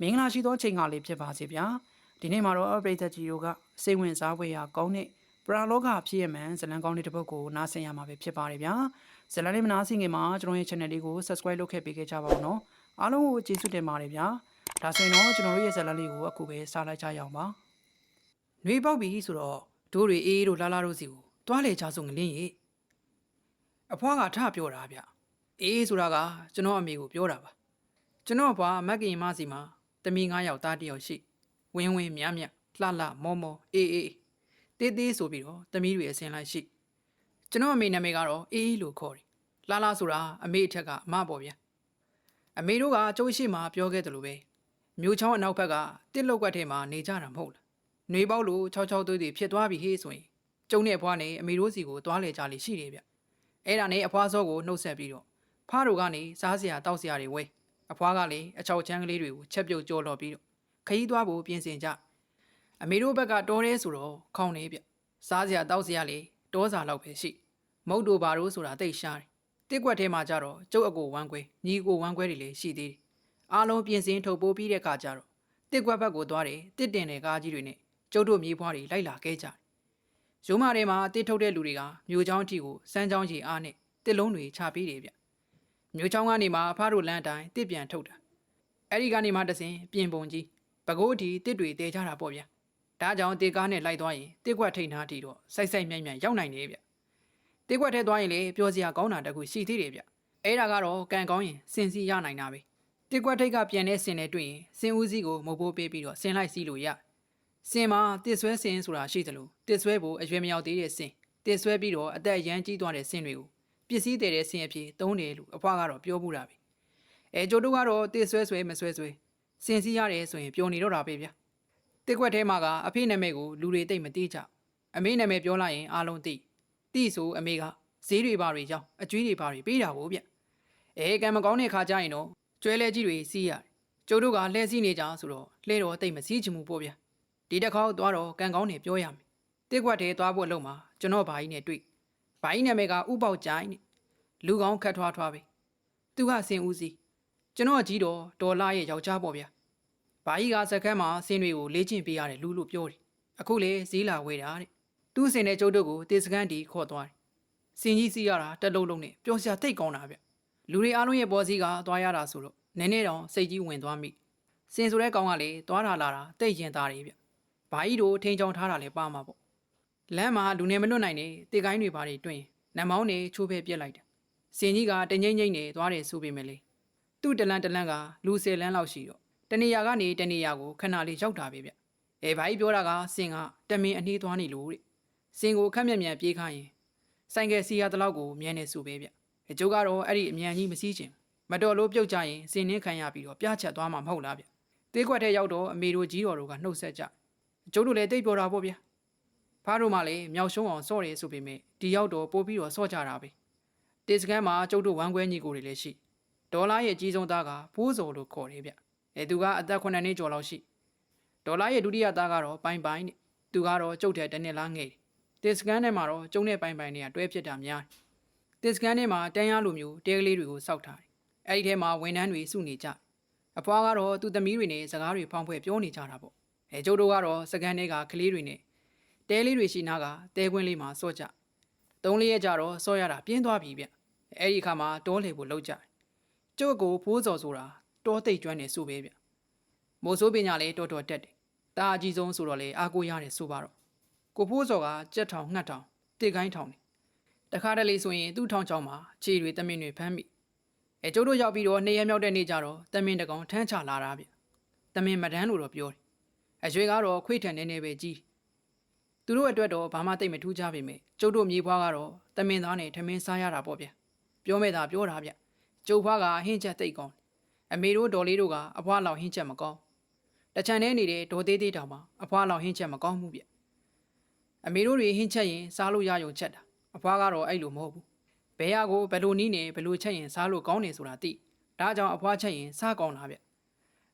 မင်္ဂလာရှိသောချိန်ကားလေးဖြစ်ပါစေဗျာဒီနေ့မှာတော့ပရိသတ်ကြီးတို့ကစိတ်ဝင်စားဖွယ်ရာကောင်းတဲ့ပရာလောကဖြစ်ရမှန်ဇလံကောင်းတဲ့တစ်ပုဒ်ကိုနားဆင်ရမှာပဲဖြစ်ပါတယ်ဗျာဇလံလေးမနာဆင်ခင်မှာကျွန်တော်ရဲ့ channel လေးကို subscribe လုပ်ခဲ့ပေးခဲ့ကြပါဦးနော်အားလုံးကိုကျေးဇူးတင်ပါတယ်ဗျာဒါဆိုရင်တော့ကျွန်တော်တို့ရဲ့ဇလံလေးကိုအခုပဲစားလိုက်ကြရအောင်ပါနှွေပေါက်ပြီဆိုတော့ဒိုးတွေအေးအေးတို့လာလာတို့စီကိုတွားလေချဆုံးငလင်းရေအဖွားကထပြောတာဗျအေးဆိုတာကကျွန်တော်အမေကိုပြောတာပါကျွန်တော်ဘာမက်ကင်မစီမှာ တမီ9ယောက်သားတစ်ယောက်ရှိဝင်းဝင်းမြမြလှလှမောမောအေးအေးတေးသေးဆိုပြီးတော့တမီတွေအစင်လိုက်ရှိကျွန်တော်အမေနာမည်ကတော့အေးအေးလို့ခေါ်တယ်လှလှဆိုတာအမေအထက်ကအမပေါ့ဗျာအမေတို့ကကျုပ်ရှိမှပြောခဲ့တယ်လို့ပဲမျိုးချောင်းအနောက်ဘက်ကတစ်လောက်ကွက်ထဲမှာနေကြတာမဟုတ်လားနှွေပေါက်လို့6 6သွေးတွေဖြစ်သွားပြီဟေးဆိုရင်ကျုံနဲ့အဖွားနဲ့အမေတို့စီကိုသွားလေကြလေရှိတယ်ဗျအဲ့ဒါနဲ့အဖွားစောကိုနှုတ်ဆက်ပြီးတော့ဖားတို့ကနေစားစရာတောက်စရာတွေဝဲ အဖွားကလည်းအချောက်ချမ်းကလေးတွေကိုချက်ပြုတ်ကြော်လော်ပြီးတော့ခရီးသွားဖို့ပြင်ဆင်ကြအမေတို့ဘက်ကတော်ရဲဆိုတော့ခေါင်းနေပြစားစရာတောက်စရာလေးတောစာလောက်ပဲရှိ မုတ်တို့ဘာလို့ဆိုတာတိတ်ရှားတယ်တစ်ကွက်ထဲမှာကြတော့ကျုပ်အကိုဝမ်းခွဲညီအကိုဝမ်းခွဲတွေလည်းရှိသေးတယ်အားလုံးပြင်ဆင်ထုတ်ပိုးပြီးတဲ့အခါကျတော့တစ်ကွက်ဘက်ကိုသွားတယ်တစ်တင်တဲ့ကားကြီးတွေနဲ့ကျုပ်တို့မြေးဖွားတွေလိုက်လာခဲ့ကြတယ်ရုံးမထဲမှာတစ်ထုတ်တဲ့လူတွေကမြို့ချောင်းအထိကိုစမ်းချောင်းကြီးအားနဲ့တစ်လုံးတွေချပေးတယ်ဗျ မြို့ချောင်းကနေမှအဖားတို့လမ်းအတိုင်းတစ်ပြန်ထုတ်တာအဲ့ဒီကနေမှတဆင်ပြင်ပုံကြီးပကိုးအတီတစ်တွေတဲကြတာပေါ့ဗျာဒါကြောင့်တေကားနဲ့လိုက်သွားရင်တစ်ခွက်ထိန်ထားတီတော့စိုက်စိုက်မြိုင်မြိုင်ရောက်နိုင်တယ်ဗျတစ်ခွက်ထဲသွားရင်လေပြောစရာကောင်းတာတခုရှိသေးတယ်ဗျအဲ့ဒါကတော့ကံကောင်းရင်စင်စီရနိုင်တာပဲတစ်ခွက်ထိတ်ကပြန်တဲ့စင်နဲ့တွေ့ရင်စင်ဦးစီးကိုမုတ်ပိုးပေးပြီးတော့စင်လိုက်စီးလို့ရစင်မှာတစ်ဆွဲစင်ဆိုတာရှိသလိုတစ်ဆွဲဖို့အရွယ်မရောက်သေးတဲ့စင်တစ်ဆွဲပြီးတော့အသက်ရမ်းကြီးသွားတဲ့စင်တွေကို ပစ္စည်းတည်တဲ့ဆင်အဖြစ်သုံးတယ်လို့အဖွားကတော့ပြောမှုတာပဲအဲကျိုးတို့ကတော့တစ်ဆွဲဆွဲမဆွဲဆွဲစင်စည်းရတယ်ဆိုရင်ပြောနေတော့တာပဲဗျာတစ်ခွက်ထဲမှာကအဖေနာမည်ကိုလူတွေသိမ့်မသိကြအမေနာမည်ပြောလိုက်ရင်အားလုံးသိသိဆိုအမေကဈေးတွေပါတွေကြောင်းအကျွေးတွေပါတွေပေးတာဗောဗျအဲကံမကောင်းတဲ့ခါကျရင်တော့ကျွဲလဲကြီးတွေစီးရတယ်ကျိုးတို့ကလှဲစီးနေကြဆိုတော့လှဲတော့သိမ့်မစည်းချင်ဘူးပေါ့ဗျာဒီတစ်ခေါက်သွားတော့ကံကောင်းနေပြောရမယ်တစ်ခွက်ထဲသွားဖို့အလုံးမှာကျွန်တော်ဘာကြီးနဲ့တွေ့ ဘာကြီးနာမည်ကဥပေါက်ကြိုင်းနဲ့လူကောင်းခတ်ထွားထွားပဲသူကစင်ဦးစီးကျွန်တော်ကြီးတော့ဒေါ်လာရဲ့ယောက်ျားပေါ့ဗျာဘာကြီးကစကမ်းမှာစင်တွေကိုလေ့ကျင့်ပေးရတယ်လူလို့ပြောတယ်အခုလေဈေးလာဝေးတာတဲ့သူ့စင်တဲ့ကျုပ်တို့ကိုတေစကန်းတီခေါ်သွားတယ်စင်ကြီးစီးရတာတက်လုံးလုံးနဲ့ပျော်စရာတိတ်ကောင်းတာဗျလူတွေအားလုံးရဲ့ပေါ်စည်းကသွားရတာဆိုတော့နည်းနည်းတော့စိတ်ကြီးဝင်သွားမိစင်ဆိုတဲ့ကောင်ကလေသွားတာလာတာတိတ်ရင်သားတယ်ဗျဘာကြီးတို့ထိန်ချောင်းထားတာလေပါမှာပေါ့ လမ်းမှာလူနေမလွတ်နိုင်နေတေကိုင်းတွေဘာတွေတွင်နမောင်းနေချိုးဖဲပြက်လိုက်တယ်စင်ကြီးကတငိမ့်ငိမ့်နေသွားတယ်ဆိုပေမဲ့လေသူ့တလန်တလန်ကလူဆယ်လန်းလောက်ရှိတော့တနေရာကနေတနေရာကိုခဏလေးရောက်တာပဲဗျအဲဘာကြီးပြောတာကစင်ကတမင်အနှီးသွားနေလို့တဲ့စင်ကိုခက်မြက်မြက်ပြေးခိုင်းရင်ဆိုင်ကယ်စီရတလောက်ကိုမြန်းနေဆိုပဲဗျအကျိုးကတော့အဲ့ဒီအမြန်ကြီးမစည်းချင်မတော်လို့ပြုတ်ကြရင်စင်နှင်းခံရပြီးတော့ပြားချက်သွားမှာမဟုတ်လားဗျတေးခွက်ထဲရောက်တော့အမေတို့ကြီးတော်တို့ကနှုတ်ဆက်ကြအကျိုးတို့လည်းတိတ်ပြောတာပေါ့ဗျ ဖားတို့မှလည်းမြောက်ရှုံးအောင်စော့တယ်ဆိုပေမဲ့ဒီရောက်တော့ပို့ပြီးတော့စော့ကြတာပဲတေစကန်မှာကျုပ်တို့ဝမ်းခွဲညီကိုတွေလည်းရှိဒေါ်လာရဲ့အကြီးဆုံးသားကဖိုးစော်လို့ခေါ်တယ်ဗျအဲသူကအသက်9နှစ်ကျော်လောက်ရှိဒေါ်လာရဲ့ဒုတိယသားကတော့ပိုင်ပိုင်နဲ့သူကတော့ကျုပ်တဲ့တစ်နှစ်လားငယ်တယ်တေစကန်ထဲမှာတော့ကျုံနဲ့ပိုင်ပိုင်တွေကတွဲဖြစ်တာများတယ်တေစကန်ထဲမှာတန်းရလိုမျိုးတဲကလေးတွေကိုစောက်ထားတယ်အဲ့ဒီထဲမှာဝန်ထမ်းတွေစုနေကြအဖွားကတော့သူ့သမီးတွေနဲ့စကားတွေဖောင်းဖွဲ့ပြောနေကြတာပေါ့အဲကျုပ်တို့ကတော့စကန်ထဲကကလေးတွေနဲ့ တဲလေးတွေရှိနာကတဲခွင်းလေးမှာစော့ကြသုံးလေးရက်ကြတော့စောရတာပြင်းသွားပြီဗျအဲ့ဒီအခါမှာတောလေဖို့လောက်ကြတယ်ကျုပ်ကိုဖိုးစော်ဆိုတာတောသိပ်ကျွမ်းနေဆိုပဲဗျမိုးဆိုးပညာလည်းတော်တော်တက်တယ်တာအကြီးဆုံးဆိုတော့လေအာကိုရတယ်ဆိုပါတော့ကိုဖိုးစော်ကကြက်ထောင်ငှက်ထောင်တစ်ကိုင်းထောင်တယ်တခါတလေဆိုရင်သူ့ထောင်ချောင်းမှာခြေတွေတမင်တွေဖမ်းမိအဲကျုပ်တို့ရောက်ပြီးတော့နှစ်ရက်မြောက်တဲ့နေ့ကျတော့တမင်တကောင်ထမ်းချလာတာဗျတမင်မတန်းလို့တော့ပြောတယ်အရွေကတော့ခွေးထန်နေနေပဲကြီး သူတို့အတွက်တော့ဘာမှတိတ်မထူးကြပေမဲ့ကျုပ်တို့မြေဖွားကတော့တမင်သားနဲ့ထမင်းစားရတာပေါ့ဗျပြောမဲ့တာပြောတာဗျကျုပ်ဖွားကဟင်းချက်တိတ်ကောင်းအမေတို့ဒေါ်လေးတို့ကအဖွားလောက်ဟင်းချက်မကောင်းတချန်ထဲနေတဲ့ဒေါ်သေးသေးတောင်မှအဖွားလောက်ဟင်းချက်မကောင်းဘူးဗျအမေတို့တွေဟင်းချက်ရင်စားလို့ရယုံချက်တာအဖွားကတော့အဲ့လိုမဟုတ်ဘူးဘဲရကိုဘယ်လိုနီးနေဘယ်လိုချက်ရင်စားလို့ကောင်းနေဆိုတာသိဒါကြောင့်အဖွားချက်ရင်စားကောင်းတာဗျ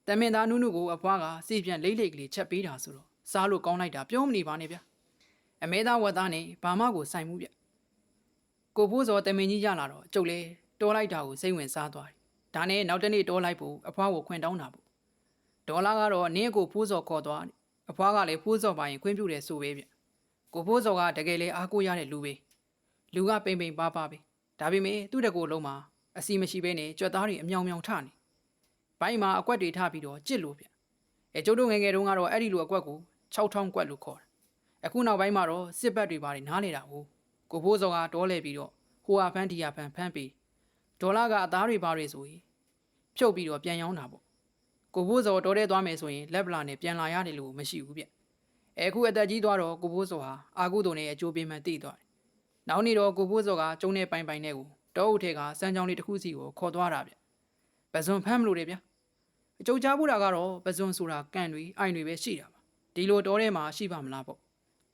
တမင်သားနုနုကိုအဖွားကစီပြန်လိမ့်လိမ့်ကလေးချက်ပေးတာဆိုတော့စားလို့ကောင်းလိုက်တာပြောမနေပါနဲ့ဗျ အမဲသားဝက်သားနဲ့ဘာမှကိုဆိုင်မှုဗျကိုဖိုးစောတမင်ကြီးရလာတော့ကျုပ်လဲတောလိုက်တာကိုစိတ်ဝင်စားသွားတယ်ဒါနဲ့နောက်တစ်နေ့တောလိုက်ဖို့အဖွားကိုခွင့်တောင်းတာပေါ့ဒေါ်လာကတော့နင်းကိုဖိုးစော်ခေါ်သွားတယ်အဖွားကလည်းဖိုးစော်ပါရင်ခွင့်ပြုတယ်ဆိုပဲဗျကိုဖိုးစော်ကတကယ်လေအားကိုးရတဲ့လူပဲလူကပိန်ပိန်ပါပါပဲဒါပေမဲ့သူ့တကူလုံးမှာအစီမရှိဘဲနဲ့ကြွက်သားတွေအမြောင်မြောင်ထနေဘိုင်းမှာအကွက်တွေထပြီးတော့ကြစ်လို့ဗျအဲကျုပ်တို့ငယ်ငယ်တုန်းကတော့အဲ့ဒီလိုအကွက်ကို6000ကွက်လို့ခေါ်တယ် အခုနောက်ပိုင်းမှာတော့စစ်ဘက်တွေပါတယ်နားနေတာဟုတ်ကိုဖိုးစော်ကတောလဲပြီးတော့ဟိုဟာဖန်းဒီဟာဖန်းဖန်းပြီးဒေါ်လာကအသားတွေပါတွေဆိုရင်ဖြုတ်ပြီးတော့ပြန်ရောင်းတာပေါ့ကိုဘိုးစော်တော်တဲ့သွားမယ်ဆိုရင်လက်ပလာနဲ့ပြန်လာရတယ်လို့မရှိဘူးဗျအဲအခုအသက်ကြီးသွားတော့ကိုဘိုးစော်ဟာအာကုတုံနဲ့အကျိုးပေးမှတိသွားတယ်နောက်နေ့တော့ကိုဘိုးစော်ကကျုံနဲ့ပိုင်ပိုင်နဲ့ကိုတောအုပ်ထဲကစမ်းချောင်းလေးတစ်ခုစီကိုခေါ်သွားတာဗျပဇွန်ဖမ်းမလို့တယ်ဗျအကျုပ်ကြားဘူးတာကတော့ပဇွန်ဆိုတာကန်တွေအိုင်တွေပဲရှိတာပါဒီလိုတောထဲမှာရှိပါမလားပေါ့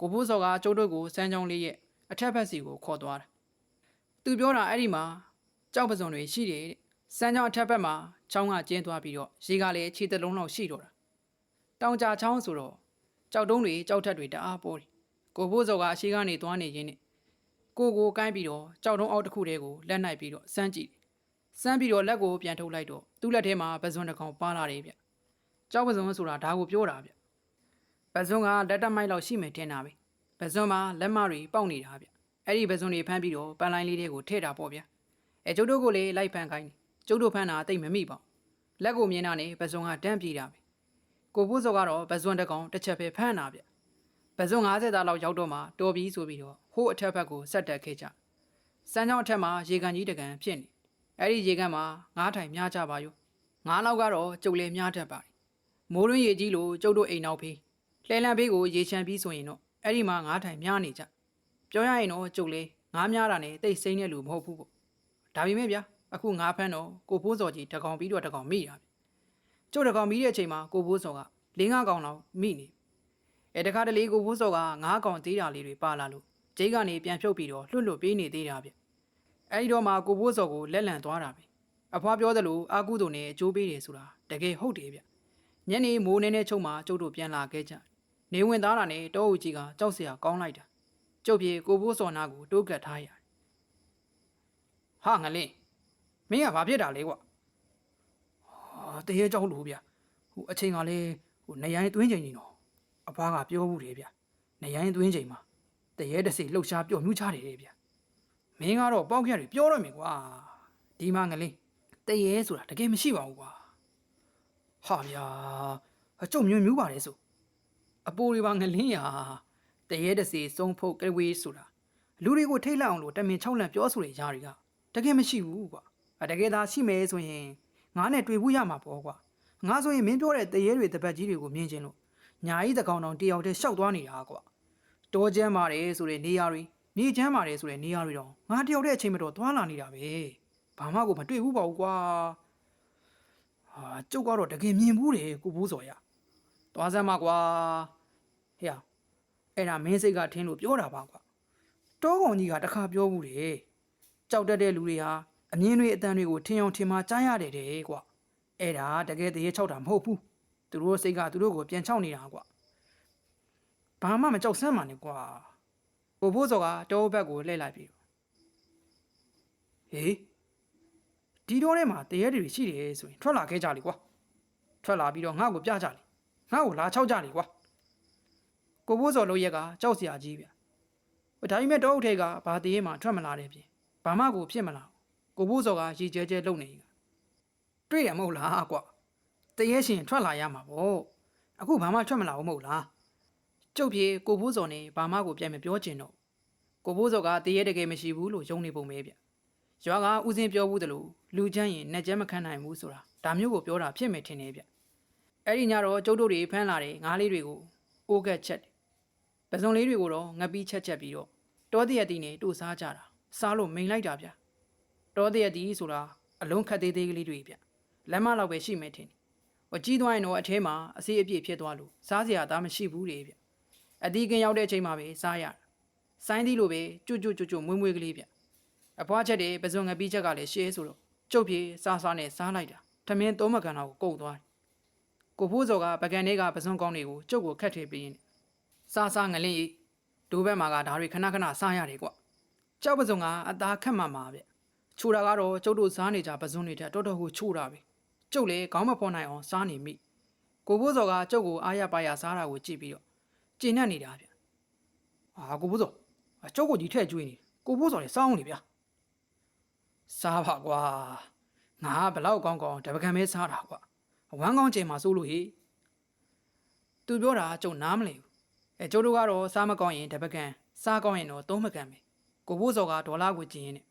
ကိုဘိုးစော်ကကျုပ်တို့ကိုစမ်းချောင်းလေးရဲ့အထက်ဘက်စီကိုခေါ်သွားတာသူပြောတာအဲ့ဒီမှာကြောက်ပဇွန်တွေရှိတယ်တဲ့စမ်းချောင်းအထက်ဘက်မှာချောင်းကကျင်းသွားပြီးတော့ရေကလည်းခြေတစ်လုံးလောက်ရှိတော့တာတောင်ကြချောင်းဆိုတော့ကြောက်တုံးတွေကြောက်ထက်တွေတအားပေါ်တယ်ကိုဘိုးစော်ကအရှိကနေသွားနေရင်းနဲ့ကိုကိုကိုင်းပြီးတော့ကြောက်တုံးအောက်တစ်ခုတည်းကိုလက်နိုင်ပြီးတော့စမ်းကြည့်တယ်စမ်းပြီးတော့လက်ကိုပြန်ထုတ်လိုက်တော့သူ့လက်ထဲမှာပဇွန်တစ်ကောင်ပါလာတယ်ဗျကြောက်ပဇွန်ဆိုတာဒါကိုပြောတာဗျ ပဇွန်ကလက်တက်မိုက်လောက်ရှိမယ်ထင်တာပဲပဇွန်မှာလက်မတွေပေါက်နေတာဗျအဲ့ဒီပဇွန်တွေဖမ်းပြီးတော့ပန်းလိုင်းလေးတွေကိုထည့်တာပေါ့ဗျအဲကျုပ်တို့ကိုလည်းလိုက်ဖမ်းခိုင်းတယ်ကျုပ်တို့ဖမ်းတာတိတ်မမိပါဘူးလက်ကိုမြင်တာနဲ့ပဇွန်ကတန်းပြေးတာပဲကိုဖို့စောကတော့ပဇွန်တစ်ကောင်တစ်ချက်ပဲဖမ်းတာဗျပဇွန်90သားလောက်ရောက်တော့မှတော်ပြီဆိုပြီးတော့ဟိုးအထက်ဘက်ကိုဆက်တက်ခဲ့ကြစမ်းချောင်းအထက်မှာရေကန်ကြီးတကန်ဖြစ်နေအဲ့ဒီရေကန်မှာငားထိုင်များကြပါရောငားလောက်ကတော့ကျုပ်လည်းများတတ်ပါတယ်မိုးရင်းရေကြီးလို့ကျုပ်တို့အိမ်နောက်ဖေး လှဲလန့်ဖေးကိုရေချမ်းပြီးဆိုရင်တော့အဲ့ဒီမှာငားထိုင်များနေကြပြောရရင်တော့ကျုပ်လည်းငားများတာနဲ့တိတ်စိမ့်တဲ့လူမဟုတ်ဘူးပေါ့ဒါပေမဲ့ဗျာအခုငါးဖမ်းတော့ကိုဖိုးစော်ကြီးတကောင်ပြီးတော့တကောင်မိတာပြီကျုပ်တကောင်မိတဲ့အချိန်မှာကိုဖိုးစော်ကလေးငါးကောင်လောက်မိနေအဲတခါတလေကိုဖိုးစော်ကငါးကောင်သေးတာလေးတွေပါလာလို့ဂျိတ်ကနေပြန်ဖြုတ်ပြီးတော့လွတ်လွတ်ပေးနေသေးတာဗျအဲဒီတော့မှကိုဖိုးစော်ကိုလက်လန့်သွားတာပဲအဖွားပြောသလိုအာကုတုံနဲ့အကျိုးပေးတယ်ဆိုတာတကယ်ဟုတ်တယ်ဗျညနေမိုးနေနေချုံမှာကျုပ်တို့ပြန်လာခဲ့ကြ နေဝင်သားတာနဲ့တောအုပ်ကြီးကကြောက်စရာကောင်းလိုက်တာကျုပ်ပြေကိုဖိုးစော်နာကိုတိုးကတ်ထားရတယ်ဟာငလင်းမင်းကဘာဖြစ်တာလဲကွာဟာတရေကြောက်လို့ဗျဟိုအချိန်ကလည်းဟိုနေရိုင်းသွင်းချိန်ကြီးတော့အဖွားကပြောဘူးတယ်ဗျနေရိုင်းသွင်းချိန်မှာတရေတစ်စိလှုပ်ရှားပျော်မြူးချတယ်တဲ့ဗျမင်းကတော့ပေါက်ခက်တွေပြောရမယ်ကွာဒီမှာငလေးတရေဆိုတာတကယ်မရှိပါဘူးကွာဟာဗျာအကျုံမြွမြူးပါလေဆို အပိုးတွေပါငလင်းရာတရေတစ်စိစုံဖုတ်ကဝေးဆိုတာလူတွေကိုထိတ်လောက်အောင်လို့တမင်၆လန့်ပြောဆိုတဲ့ຢာတွေကတကယ်မရှိဘူးကွာအတကယ်သာရှိမယ်ဆိုရင်ငါနဲ့တွေ့ဖို့ရမှာပေါ့ကွာငါဆိုရင်မင်းပြောတဲ့တရေတွေတပတ်ကြီးတွေကိုမြင်ချင်းလို့ညာကြီးတကောင်တောင်တယောက်တည်းရှောက်သွားနေတာကွာတောချမ်းပါတယ်ဆိုတဲ့နေရာတွေမြေချမ်းပါတယ်ဆိုတဲ့နေရာတွေတော့ငါတယောက်တည်းအချိန်မတော်သွားလာနေတာပဲဘာမှကိုမတွေ့ဘူးပါဘူးကွာဟာကျုပ်ကတော့တကယ်မြင်ဘူးတယ်ကိုဘူးစော်ရသွားစမ်းပါကွာ ဟေ့အဲ့ဒါမင်းစိတ်ကထင်းလို့ပြောတာပါကွာတောကောင်ကြီးကတခါပြောဘူးတယ်ကြောက်တတ်တဲ့လူတွေဟာအမြင်တွေအတန်တွေကိုထင်အောင်ထင်မှာကြားရတယ်တဲ့ကွာအဲ့ဒါတကယ်တရေချောက်တာမဟုတ်ဘူးသူတို့စိတ်ကသူတို့ကိုပြန်ချောက်နေတာကွာဘာမှမကြောက်ဆမ်းပါနဲ့ကွာဘိုးဘိုးစော်ကတောဘက်ကိုလှည့်လိုက်ပြီးဟေးဒီတော့ထဲမှာတရေတွေရှိတယ်ဆိုရင်ထွက်လာခဲ့ကြလေကွာထွက်လာပြီးတော့ငါ့ကိုပြကြလေငါ့ကိုလာချောက်ကြလေကွာ ကိုဘိုးစော်လို့ရက်ကကြောက်စရာကြီးဗျဒါပေမဲ့တောအုပ်ထဲကဘာတည်းမှထွက်မလာတဲ့ပြင်ဘာမှကိုဖြစ်မလာဘူးကိုဘိုးစော်ကရီကျဲကျဲလုံနေကတွေ့ရမဟုတ်လားကွာတရေရှင်ထွက်လာရမှာပေါ့အခုဘာမှထွက်မလာဘူးမဟုတ်လားကျုပ်ပြေကိုဘိုးစော်နဲ့ဘာမှကိုပြန်မပြောချင်တော့ကိုဘိုးစော်ကတရေတကယ်မရှိဘူးလို့ယုံနေပုံပဲဗျရွာကဥစဉ်ပြောဘူးတလို့လူချမ်းရင်နှက်ကျဲမခံနိုင်ဘူးဆိုတာဒါမျိုးကိုပြောတာဖြစ်မယ်ထင်နေဗျအဲ့ဒီညတော့ကျုပ်တို့တွေဖမ်းလာတဲ့ငါးလေးတွေကိုအိုးကက်ချက်တယ် ပစုံလေးတွေကိုတော့ငပိချက်ချက်ပြီးတော့တောတရက်တီနဲ့တို့စားကြတာစားလို့မိန်လိုက်တာဗျတောတရက်တီဆိုတာအလုံးခတ်သေးသေးကလေးတွေဗျလက်မလောက်ပဲရှိမယ်ထင်တယ်ဟိုကြီးသွားရင်တော့အထဲမှာအစီအပြည့်ဖြစ်သွားလို့စားစရာသားမရှိဘူးလေဗျအတီးကင်းရောက်တဲ့အချိန်မှာပဲစားရတာဆိုင်းသီးလိုပဲကျွတ်ကျွတ်ကျွတ်ကျွတ်မွေးမွေးကလေးဗျအဖွားချက်တွေပစုံငပိချက်ကလည်းရှဲဆိုတော့ကျုပ်ပြေစားစားနဲ့စားလိုက်တာထမင်းသုံးမကန်တော့ကိုကုတ်သွားတယ်ကိုဖိုးစော်ကပကံတွေကပစုံကောင်းတွေကိုကျုပ်ကိုခတ်ထည့်ပေးရင် စားစားငလင်းဤဒိုးဘက်မှာကဒါတွေခဏခဏစားရတယ်ကွကြောက်ပစုံကအသားခက်မှမှာဗျချိုတာကတော့ကျုပ်တို့စားနေကြပစုံတွေတက်တော်တော်ကိုချိုတာပဲကျုပ်လည်းခေါင်းမဖော်နိုင်အောင်စားနေမိကိုဘိုးစောကကျုပ်ကိုအားရပါရစားတာကိုကြည့်ပြီးတော့ကျဉ်နဲ့နေတာဗျဟာကိုဘိုးစောအကျုပ်ကိုကြီးထည့်ကျွေးနေကိုဘိုးစောလည်းစောင်းနေဗျစားပါကွာငါကဘလောက်ကောင်းကောင်းတပကံပဲစားတာကွာဝမ်းကောင်းချိန်မှာစိုးလို့ဟေ့သူပြောတာကျုပ်နားမလည်ဘူး အဲကျုပ်တို့ကတော့စားမကောင်းရင်တပကံစားကောင်းရင်တော့သုံးမကံပဲကိုဘိုးစောကဒေါ်လာကိုကျင်ရင်နဲ့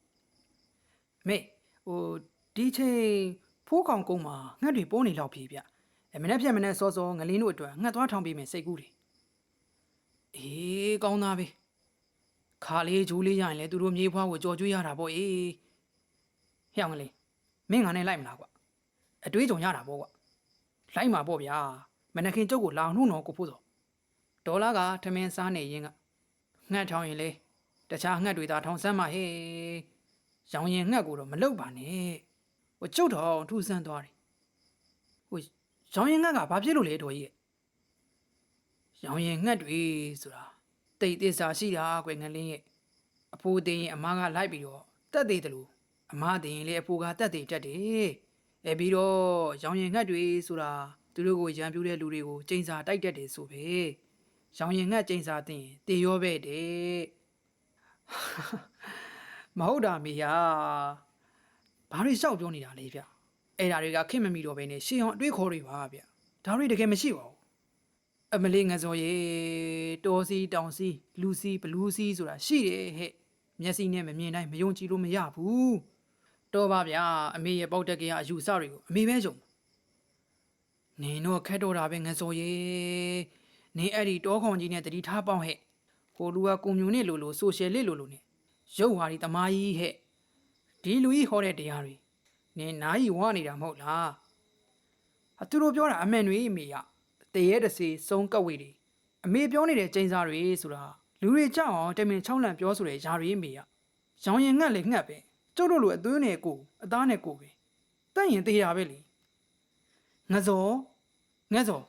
မေဟိုဒီချိန်ဖိုးကောင်ကုန်းမှာငှက်တွေပိုးနေလောက်ပြီဗျအဲမနေ့ဖြတ်မနေ့စောစောငလင်းတို့အတွက်ငှက်သွားထောင်ပေးမယ်စိတ်ကူးတယ်အေးကောင်းသားပဲခါလေးဂျိုးလေးရရင်လေသူတို့မြေးဖွားကိုကြော်ကျွေးရတာပေါ့အေးဟျောင်းကလေးမင်းငါနဲ့လိုက်မလားကွာအတွေးကြုံရတာပေါ့ကွာလိုက်မှာပေါ့ဗျာမနခင်ကျုပ်ကိုလောင်နှုတ်တော့ကိုဖို့စော ဒေါ်လာကထမင်းစားနေရင်ကငှက်ထောင်ရင်လေတခြားငှက်တွေသာထောင်ဆမ်းမှာဟဲ့ရောင်ရင်ငှက်ကိုတော့မလုတ်ပါနဲ့ဟိုကျုပ်တော်ထူဆန်းသွားတယ်ဟိုရောင်ရင်ငှက်ကဘာဖြစ်လို့လဲတော်ကြီးရဲ့ရောင်ရင်ငှက်တွေဆိုတာတိတ်သစ္စာရှိတာကွယ်ငလင်းရဲ့အဖိုးသိရင်အမားကလိုက်ပြီးတော့တက်သေးတယ်လို့အမားသိရင်လေအဖိုးကတက်သေးတက်တယ်အဲပြီးတော့ရောင်ရင်ငှက်တွေဆိုတာသူတို့ကိုရံပြူတဲ့လူတွေကိုကျိန်စာတိုက်တက်တယ်ဆိုပဲ ရောင်ရင်ငှက်ကျိန်စာသိရင်တေရောပဲတဲ့မဟုတ်တာမေယာဘာတွေရှောက်ပြောနေတာလဲဗျအဲ့ဒါတွေကခင်မမီတော့ဘဲနဲ့ရှေးအောင်အတွေးခေါ်တွေပါဗျဒါတွေတကယ်မရှိပါဘူးအမလေးငစောရေတော်စီတောင်စီလူစီဘလူးစီဆိုတာရှိတယ်ဟဲ့မျက်စိနဲ့မမြင်တိုင်းမယုံကြည်လို့မရဘူးတော်ပါဗျာအမေရဲ့ပေါက်တက်ကြီးအယူဆတွေကိုအမေပဲယုံနင်တော့ခက်တော့တာပဲငစောရေ နင်အဲ့ဒီတောခေါင်ကြီးနဲ့တတိထားပေါင်းဟဲ့ဟိုလူကကွန်မြူနစ်လိုလိုဆိုရှယ်လစ်လိုလိုနဲ့ရုပ်ဟာဒီတမားကြီးဟဲ့ဒီလူကြီးဟောတဲ့တရားတွေနင်နားကြီးဝါနေတာမဟုတ်လားအသူတို့ပြောတာအမှန်တွေအမေရတရေတစီစုံကပ်ဝေတွေအမေပြောနေတဲ့ကျင်းစားတွေဆိုတာလူတွေကြောက်အောင်တမင်ချောင်းလန့်ပြောဆိုတဲ့ຢာတွေအမေရရောင်ရင်ငှက်လေငှက်ပဲကျုပ်တို့လိုအသွေးနဲ့ကိုအသားနဲ့ကိုပဲတက်ရင်သေးတာပဲလေငဇောငဇော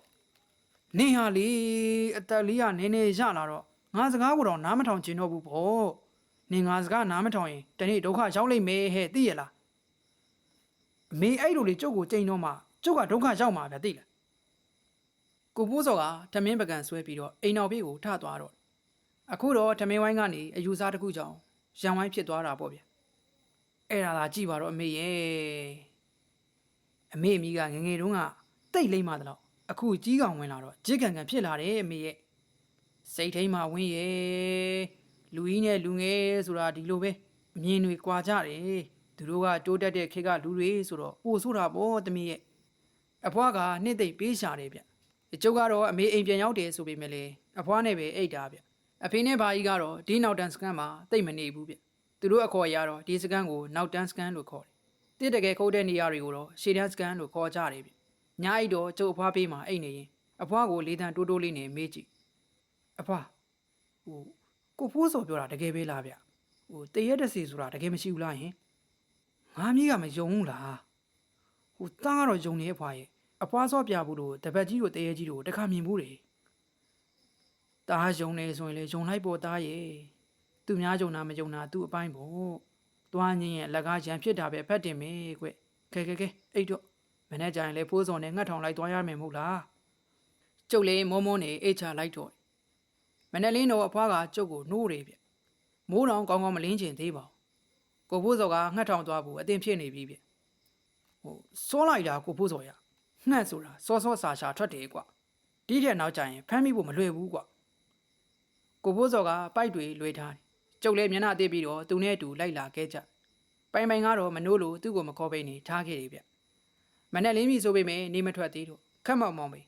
နင်ဟာလေအတက်လေးကနည်းနည်းရလာတော့ငါစကားကိုတော့နားမထောင်ချင်တော့ဘူးပေါ့နင်ငါစကားနားမထောင်ရင်တနေ့ဒုက္ခရောက်လိမ့်မယ်ဟဲ့သိရလားအမေအဲ့လိုလေကျုပ်ကိုကြိန်တော့မှကျုပ်ကဒုက္ခရောက်မှာပဲသိလားကိုပိုးစောကထမင်းပကံဆွဲပြီးတော့အိမ်တော်ဘေးကိုထသွားတော့အခုတော့ထမင်းဝိုင်းကနေအယူစားတစ်ခုကြောင့်ရံဝိုင်းဖြစ်သွားတာပေါ့ဗျအဲ့ဒါသာကြည့်ပါတော့အမေရဲ့အမေအမိကငယ်ငယ်တုန်းကတိတ်လိမ့်မှတလို့ အခုကြီးကောင်ဝင်လာတော့ကြစ်ကန်ကန်ဖြစ်လာတယ်အမေရဲ့စိတ်ထိန်မှဝင်းရဲ့လူကြီးနဲ့လူငယ်ဆိုတာဒီလိုပဲအမြင်တွေကွာကြတယ်သူတို့ကတိုးတက်တဲ့ခေတ်ကလူတွေဆိုတော့ပို့ဆိုတာပေါ့တမီးရဲ့အဖွားကနှစ်သိမ့်ပေးရှာတယ်ဗျအကျုပ်ကတော့အမေအိမ်ပြန်ရောက်တယ်ဆိုပေမဲ့လေအဖွားနဲ့ပဲအိတ်တာဗျအဖေနဲ့ဘာကြီးကတော့ဒီနောက်တန်းစကန်မှာတိတ်မနေဘူးဗျသူတို့အခေါ်ရတော့ဒီစကန်ကိုနောက်တန်းစကန်လို့ခေါ်တယ်တိတကယ်ခုတ်တဲ့နေရာတွေကိုတော့ရှေ့တန်းစကန်လို့ခေါ်ကြတယ်ဗျ ညာအိတ်တော့ကျုပ်အဖွားပေးမှာအိတ်နေရင်အဖွားကိုလေးတန်းတိုးတိုးလေးနဲ့မေးကြည့်အဖွာဟိုကိုဖိုးစောပြောတာတကယ်ပဲလားဗျဟိုတရက်တစီဆိုတာတကယ်မရှိဘူးလားယင်ငါမျိုးကမယုံဘူးလားဟိုတားကတော့ယုံနေအဖွာရဲ့အဖွာစောပြဘူးလို့တပတ်ကြီးတို့တရက်ကြီးတို့တခါမြင်ဘူးလေတားယုံနေဆိုရင်လေယုံလိုက်ပေါ်တားရဲ့သူများယုံတာမယုံတာသူ့အပိုင်းပေါ့တွားညင်းရဲ့လက်ကားရံဖြစ်တာပဲဖတ်တင်မေကွခဲခဲခဲအဲ့တော့ မနေ့ကျရင်လေဖိုးစောနဲ့ငှက်ထောင်လိုက်သွားရမယ်မဟုတ်လားကျုပ်လေးမောမောနေအိတ်ချလိုက်တော့မနေ့လင်းတော့အဖွားကကျုပ်ကိုနှိုးတယ်ဗျမိုးတောင်ကောင်းကောင်းမလင်းချင်သေးပါဘူးကိုဖိုးစောကငှက်ထောင်သွားဖို့အတင်ဖြစ်နေပြီဗျဟိုစောလိုက်တာကိုဖိုးစောရငှက်ဆိုတာစောစောစာရှာထွက်တယ်ကွဒီတဲ့နောက်ကျရင်ဖမ်းမိဖို့မလွယ်ဘူးကွကိုဖိုးစောကပိုက်တွေလွှဲထားတယ်ကျုပ်လည်းမျက်နှာသေးပြီးတော့သူနဲ့အတူလိုက်လာခဲ့ကြပိုင်ပိုင်ကတော့မနှိုးလို့သူ့ကိုမခေါ်ပိနေထားခဲ့တယ်ဗျ မနေ့လင်းပြီဆိုပေမဲ့နေမထွက်သေးတော့ခက်မောင်မောင်ပဲ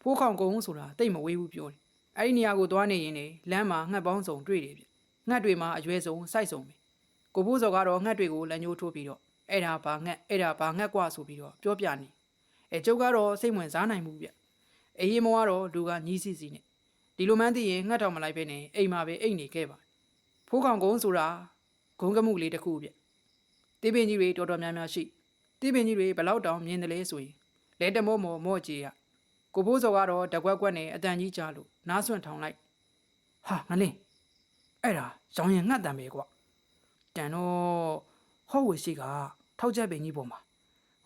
ဖိုးခေါင်ကုန်းဆိုတာတိတ်မဝေးဘူးပြောတယ် အဲ့ဒီနေရာကိုသွားနေရင်လေလမ်းမှာငှက်ပေါင်းစုံတွေ့တယ်ဗျငှက်တွေမှာအရွယ်စုံစိုက်စုံပဲကိုဖိုးစော်ကတော့ငှက်တွေကိုလက်ညှိုးထိုးပြီးတော့အဲ့ဒါဘာငှက်အဲ့ဒါဘာငှက်กว่าဆိုပြီးတော့ပြောပြနေအဲကျုပ်ကတော့စိတ်ဝင်စားနိုင်မှုဗျအေးရင်မောကတော့လူကညီးစီစီနဲ့ဒီလိုမှန်းသိရင်ငှက်ထောင်မလိုက်ပဲနဲ့အိမ်မှာပဲအိတ်နေခဲ့ပါဖိုးခေါင်ကုန်းဆိုတာဂုံကမှုလေးတစ်ခုဗျတေးပင်ကြီးတွေတော်တော်များများရှိ တေးပင်ကြီးတွေဘလောက်တောင်မြင်တယ်လဲဆိုရင်လဲတမောမောမော့ကြီးရကိုဖိုးစော်ကတော့တကွက်ကွက်နဲ့အတန်ကြီးကြလို့နားဆွန့်ထောင်လိုက်ဟာငလင်းအဲ့ဒါရောင်ရင်ငှက်တံပဲကွာတန်တော့ဟော့ဝေရှိကထောက်ချက်ပင်ကြီးပေါ်မှာ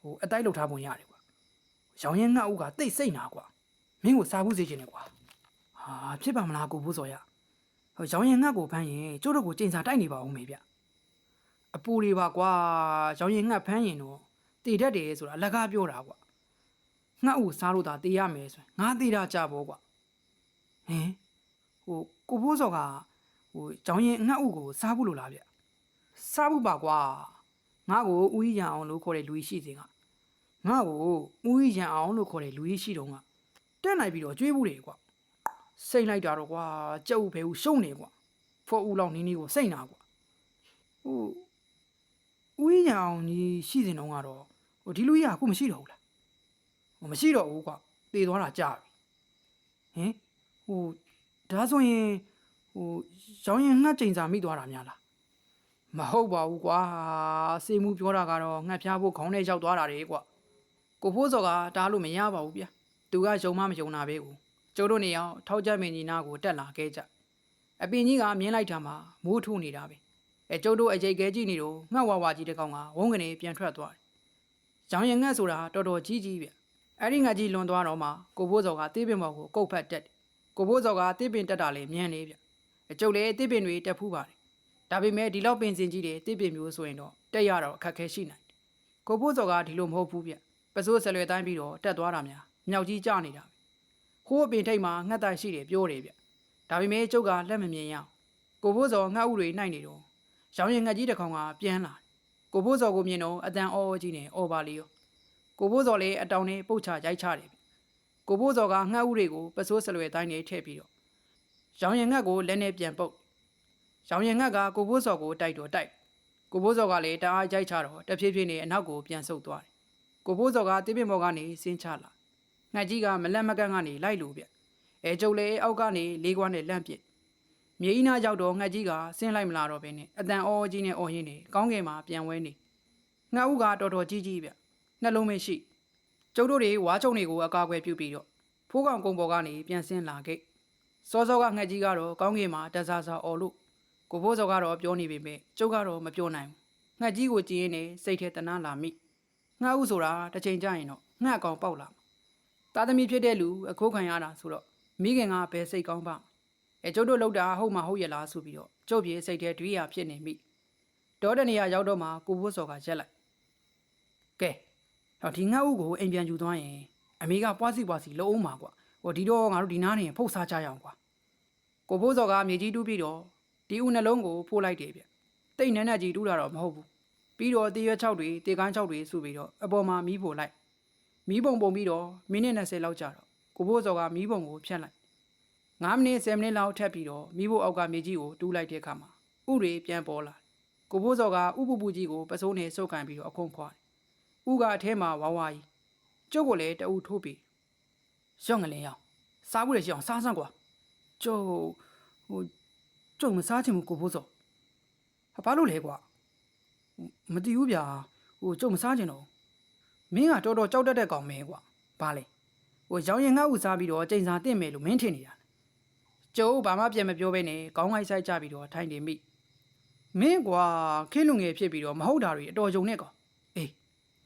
ဟိုအတိုက်လောက်ထားပုံရတယ်ကွာရောင်ရင်ငှက်ဦးကတိတ်စိတ်နာကွာမင်းကိုစားဘူးစေချင်တယ်ကွာဟာဖြစ်ပါမလားကိုဖိုးစော်ရဟိုရောင်ရင်ငှက်ကိုဖမ်းရင်ကျိုးတို့ကိုချိန်စာတိုက်နေပါဦးမေဗျအပူတွေပါကွာရောင်ရင်ငှက်ဖမ်းရင်တော့ တည်တတ်တယ်ဆိုတာအလကားပြောတာကွာငှက်ဦးစားလို့သာတည်ရမယ်ဆိုရင်ငါတည်တာကြဘောကွာဟင်ဟိုကိုဖိုးစော်ကဟိုရောင်ရင်ငှက်ဦးကိုစားဘူးလို့လားဗျစားဘူးပါကွာငါ့ကိုဦးကြီးရန်အောင်လို့ခေါ်တဲ့လူကြီးရှိစဉ်ကငါ့ကိုဦးကြီးရန်အောင်လို့ခေါ်တဲ့လူကြီးရှိတော့ကတက်နိုင်ပြီးတော့ကြွေးဘူးတယ်ကွာစိတ်လိုက်တာတော့ကွာကြက်ဥဖဲဦးရှုံးနေကွာဖော်ဦးလောက်နီးနီးကိုစိတ်နာကွာဟိုဦးကြီးရန်အောင်ကြီးရှိစင်တော့ကတော့ ဟိုဒီလူကြီးကအခုမရှိတော့ဘူးလားဟိုမရှိတော့ဘူးကွာတည်သွားတာကြာပြီဟင်ဟိုဒါဆိုရင်ဟိုရောင်းရင်ငှက်ချိန်စာမိသွားတာများလားမဟုတ်ပါဘူးကွာစေမှုပြောတာကတော့ငှက်ဖျားဖို့ခေါင်းထဲရောက်သွားတာတွေကွာကိုဖိုးစော်ကတားလို့မရပါဘူးဗျာသူကယုံမမယုံတာပဲကိုကျိုးတို့နေအောင်ထောက်ချက်မင်းကြီးနာကိုတက်လာခဲ့ကြအပင်ကြီးကမြင်းလိုက်တာမှာမိုးထုနေတာပဲအဲကျိုးတို့အကြိတ်ကဲကြည့်နေတော့ငှက်ဝါဝါကြီးတစ်ကောင်ကဝုန်းကနေပြန်ထွက်သွားတယ် ရောင်ရင်ငှက်ဆိုတာတော်တော်ကြီးကြီးဗျအဲ့ဒီငှက်ကြီးလွန်သွားတော့မှကိုဖိုးစော်ကတေးပင်ဘော်ကိုကုတ်ဖက်တက်တယ်ကိုဖိုးစော်ကတေးပင်တက်တာလေမြန်းနေဗျအကျုပ်လည်းတေးပင်တွေတက်ဖူးပါတယ်ဒါပေမဲ့ဒီလောက်ပင်စင်ကြီးတွေတေးပင်မျိုးဆိုရင်တော့တက်ရတော့အခက်ခဲရှိနိုင်တယ်ကိုဖိုးစော်ကဒီလိုမဟုတ်ဘူးဗျပစိုးဆလွယ်တိုင်းပြီးတော့တက်သွားတာများမြောက်ကြီးကြနေတာပဲဟိုးအပင်ထိတ်မှာငှက်တိုင်ရှိတယ်ပြောတယ်ဗျဒါပေမဲ့ကျုပ်ကလက်မမြင်ရအောင်ကိုဘိုးစော်ငှက်ဥတွေနှိုက်နေတော့ရောင်ရင်ငှက်ကြီးတစ်ကောင်ကပြန်လာတယ် ကိုဘိုးစော်ကိုမြင်တော့အတန်အော်အော်ကြီးနဲ့အော်ပါလီရောကိုဘိုးစော်လည်းအတောင်နဲ့ပုတ်ချရိုက်ချတယ်ဗျကိုဘိုးစော်ကငှက်ဥတွေကိုပစိုးဆလွယ်တိုင်းနဲ့ထည့်ပြီးတော့ရောင်ရင်ငှက်ကိုလက်နဲ့ပြန်ပုတ်ရောင်ရင်ငှက်ကကိုဘိုးစော်ကိုတိုက်တော့တိုက်ကိုဘိုးစော်ကလည်းတအားရိုက်ချတော့တဖြည်းဖြည်းနဲ့အနောက်ကိုပြန်ဆုတ်သွားတယ်ကိုဖိုးစော်ကတိပင်ဘော်ကနေဆင်းချလာငှက်ကြီးကမလက်မကန့်ကနေလိုက်လို့ဗျအဲကျုပ်လည်းအောက်ကနေလေးကွားနဲ့လန့်ပစ် မြေကြီးနားရောက်တော့ငှက်ကြီးကဆင်းလိုက်မလာတော့ဘဲနဲ့အတန်အောကြီးနဲ့အော်ရင်းနေကောင်းကင်မှာပြန်ဝဲနေငှက်ဦးကတော်တော်ကြီးကြီးဗျနှလုံးမရှိကျုပ်တို့တွေဝါချုံတွေကိုအကာအကွယ်ပြုပြီးတော့ဖိုးကောင်ကုန်းဘော်ကနေပြန်ဆင်းလာခဲ့စောစောကငှက်ကြီးကတော့ကောင်းကင်မှာတဆာဆာအော်လို့ကိုဖိုးစော်ကတော့ပြောနေပေမဲ့ကျုပ်ကတော့မပြောနိုင်ဘူးငှက်ကြီးကိုကြည့်ရင်းနဲ့စိတ်ထဲတနာလာမိငှက်ဥဆိုတာတစ်ချိန်ကြာရင်တော့ငှက်ကောင်ပေါက်လာမှာသားသမီးဖြစ်တဲ့လူအခိုးခံရတာဆိုတော့မိခင်ကဘယ်စိတ်ကောင်းပါ အဲကျုပ်တို့လောက်တာဟုတ်မှဟုတ်ရလားဆိုပြီးတော့ကျုပ်ပြေစိတ်ထဲတွေးရဖြစ်နေမိဒေါ်တနေရရောက်တော့မှကိုဘိုးစော်ကရက်လိုက်ကဲဟောဒီငှက်ဥကိုအိမ်ပြန်ယူသွားရင်အမေကပွားစီပွားစီလုံးအောင်ပါကွာဟောဒီတော့ငါတို့ဒီနားနေဖုတ်စားကြရအောင်ကွာကိုဘိုးစော်ကမြေကြီးတူးပြီးတော့ဒီဥနှလုံးကိုဖိုးလိုက်တယ်ဗျတိတ်နန်းနက်ကြီးတူးတာတော့မဟုတ်ဘူးပြီးတော့တေးရွက်6တွေတေကန်း6တွေစုပြီးတော့အပေါ်မှာမီးဖို့လိုက်မီးပုံပုံပြီးတော့မိနစ်20လောက်ကြာတော့ကိုဘိုးစော်ကမီးပုံကိုဖြတ်လိုက် 9မိနစ်10မိနစ်လောက်ထပ်ပြီးတော့မီးဖို့အောက်ကမြေကြီးကိုတူးလိုက်တဲ့အခါမှာဥတွေပြန်ပေါ်လာကိုဘိုးစော်ကဥပပူကြီးကိုပစိုးနဲ့စုပ်ကန်ပြီးတော့အခုံခွာတယ်ဥကအထဲမှာဝါဝါကြီးကျုပ်ကိုလည်းတအူထိုးပြီးရော့ငလင်းရောင်စားဖို့ရရှိအောင်စားစမ်းကွာကျုပ်ဟိုကျုပ်မစားချင်ဘူးကိုဘိုးစော်ဟာဘာလို့လဲကွာမတည်ဘူးဗျာဟိုကျုပ်မစားကျင်တော့ဘူးမင်းကတော်တော်ကြောက်တတ်တဲ့ကောင်မင်းကွာဘာလဲဟိုရောင်ရင်ငါ့ဥစားပြီးတော့ချိန်စာတင့်မယ်လို့မင်းထင်နေတာ ကျုပ်ဘာမှပြန်မပြောဘဲနဲ့ခေါင်းကိုက်ဆိုင်ကြပြီးတော့ထိုင်နေမိမင်းကွာခင်းလူငယ်ဖြစ်ပြီးတော့မဟုတ်တာတွေအတော်ကြုံနဲ့ကောင်အေး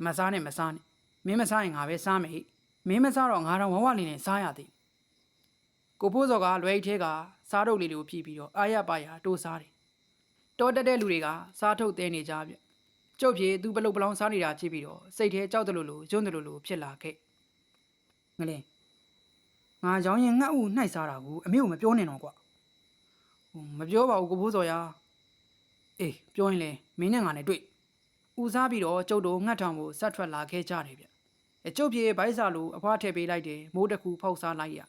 မစားနဲ့မစားနဲ့မင်းမစားရင်ငါပဲစားမယ်မင်းမစားတော့ငါတော့ဝဝလေးနဲ့စားရသေးကိုဖိုးစော်ကလွယ်အိတ်ထဲကစားထုတ်လေးတွေကိုဖြီးပြီးတော့အာရပါရတိုးစားတယ်တော်တက်တဲ့လူတွေကစားထုတ်တဲနေကြဗျကျုပ်ပြေသူပလုတ်ပလောင်းစားနေတာကြည့်ပြီးတော့စိတ်ထဲကြောက်တယ်လို့လို့ကျွန်းတယ်လို့လို့ဖြစ်လာခဲ့ငလင်း ငါကြောင်းရင်ငှက်ဥနှိုက်စားတာကိုအမေကမပြောနဲ့တော့ကွာဟိုမပြောပါဘူးကိုဘိုးစော်ရာအေးပြောရင်လေမင်းနဲ့ငါနဲ့တွေ့ဦးစားပြီးတော့ကျုပ်တို့ငှက်ထောင်ကိုဆက်ထွက်လာခဲ့ကြတယ်ဗျအကျုပ်ပြေဘိုက်စာလိုအဖွားထည့်ပေးလိုက်တယ်မိုးတစ်ခုဖောက်စားလိုက်ရ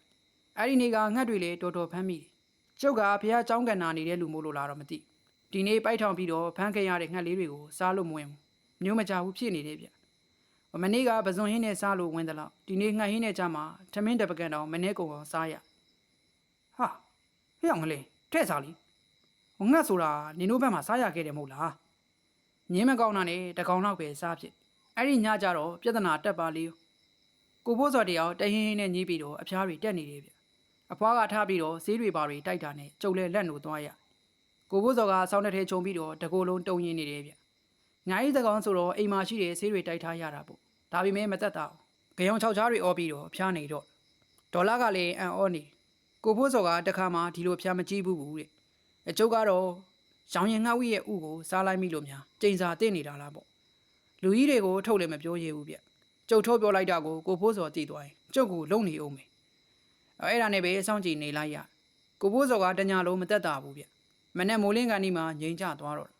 အဲ့ဒီနေ့ကငှက်တွေလေတော်တော်ဖမ်းမိတယ်ကျုပ်ကဖះเจ้าကန်နာနေတဲ့လူမို့လို့လားတော့မသိဘူး ဒီနေ့ပိုက်ထောင်ပြီးတော့ဖမ်းခဲ့ရတဲ့ငှက်လေးတွေကိုစားလို့မဝင်ဘူးမျိုးမကြဘူးဖြစ်နေတယ်ဗျ မနေ့ကပဇွန်ဟင်းနဲ့စားလို့ဝင်တယ်လို့ဒီနေ့ငှက်ဟင်းနဲ့ကြမှာထမင်းတစ်ပကံတော့မနေ့ကုန်အောင်စားရဟာဟဲ့အောင်ကလေးတဲ့စားလီဟိုငှက်ဆိုတာနင်တို့ဘက်မှာစားရခဲ့တယ်မဟုတ်လားညင်းမကောင်းတာနဲ့တကောင်တော့ပဲစားဖြစ်အဲ့ဒီညကြတော့ပြဿနာတက်ပါလေကိုဘိုးစော်တယောက်တဟင်းဟင်းနဲ့ညှိပြီးတော့အဖျားတွေတက်နေတယ်ဗျအဖွားကထားပြီးတော့ဈေးတွေပါတွေတိုက်တာနဲ့ကျုပ်လဲလက်နိုသွားရကိုဘိုးစော်ကဆောင်းတစ်ထဲခြုံပြီးတော့တကိုယ်လုံးတုံရင်နေတယ်ဗျ။ညာကြီးသကောင်ဆိုတော့အိမ်မှာရှိတဲ့ဆေးတွေတိုက်ထားရတာပေါ့။ ဒါပေမဲ့မသက်တာဘူးကြောင်6ချားတွေအော်ပြီးတော့ဖျားနေတော့ဒေါ်လာကလည်းအန်အော်နေကိုဖိုးစော်ကတခါမှဒီလိုဖျားမကြည့်ဘူးဘူးတဲ့အကျုပ်ကတော့ရောင်ရင်ငှက်ဝိရဲ့ဥကိုစားလိုက်မိလို့များကျိန်စာတင်နေတာလားပေါ့လူကြီးတွေကိုထုတ်လည်းမပြောရဘူးဗျကျုပ်ထုတ်ပြောလိုက်တာကိုကိုဖိုးစော်တည်သွားရင်ကျုပ်ကိုလုံနေအောင်မယ်အဲ့ဒါနဲ့ပဲစောင့်ကြည့်နေလိုက်ရကိုဖိုးစော်ကတညာလုံးမတက်တာဘူးဗျမနဲ့မိုးလင်းကန်ဒီမှာငိန်ကြသွားတော့